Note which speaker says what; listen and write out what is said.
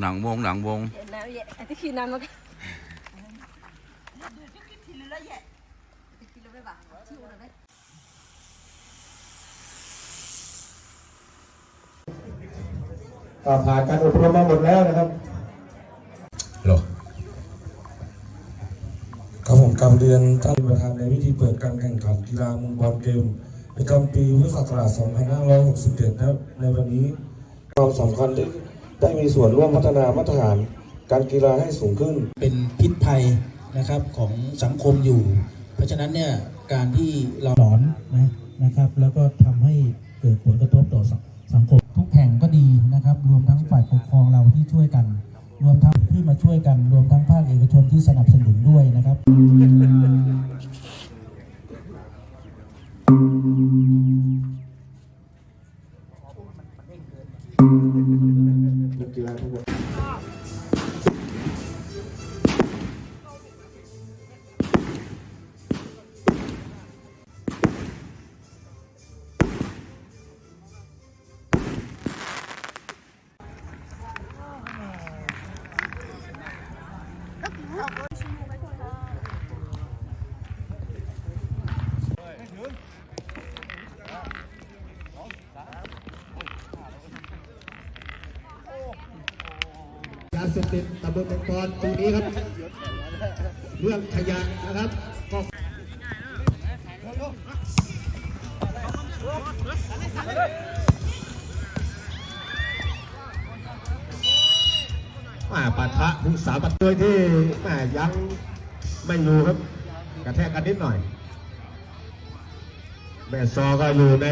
Speaker 1: หนังวงหนังวง
Speaker 2: น้ำเยอะที่ขี้น้ำมันก็
Speaker 3: ก็ผ่านการอบรมมาหมดแล้วนะครับ
Speaker 4: ครับผมกำเรียนท่านประธานในพิธีเปิดการแข่งขันกีฬามุมบอลเกมประจำปีพุทธศักราช 2567นะครับในวันนี้ความสำคัญที่ได้มีส่วนร่วมพัฒนามาตรฐานการกีฬาให้สูงขึ้น
Speaker 5: เป็นพิษภัยนะครับของสังคมอยู่ เพราะฉะนั้นเนี่ยการที่เราหลอนนะนะครับ แล้วก็ทำให้เกิดผลกระทบต่อสังสังคมทุกแห่งก็ดีนะครับ รวมทั้งฝ่ายปกครองเราที่ช่วยกันรว มทั้งที่มาช่วยกันรวมทั้งภาคเอกชนที่สนับสนุนด้วยนะครับ
Speaker 3: เสพติดตำบลมังกรตรงนี้ครับ เรื่องขยะนะครับก็มาปะทะผู้สาบัดโดยที่แม่ยังไม่อยู่ครับ กระแทกกันนิดหน่อย แม่ซอก็อยู่ใน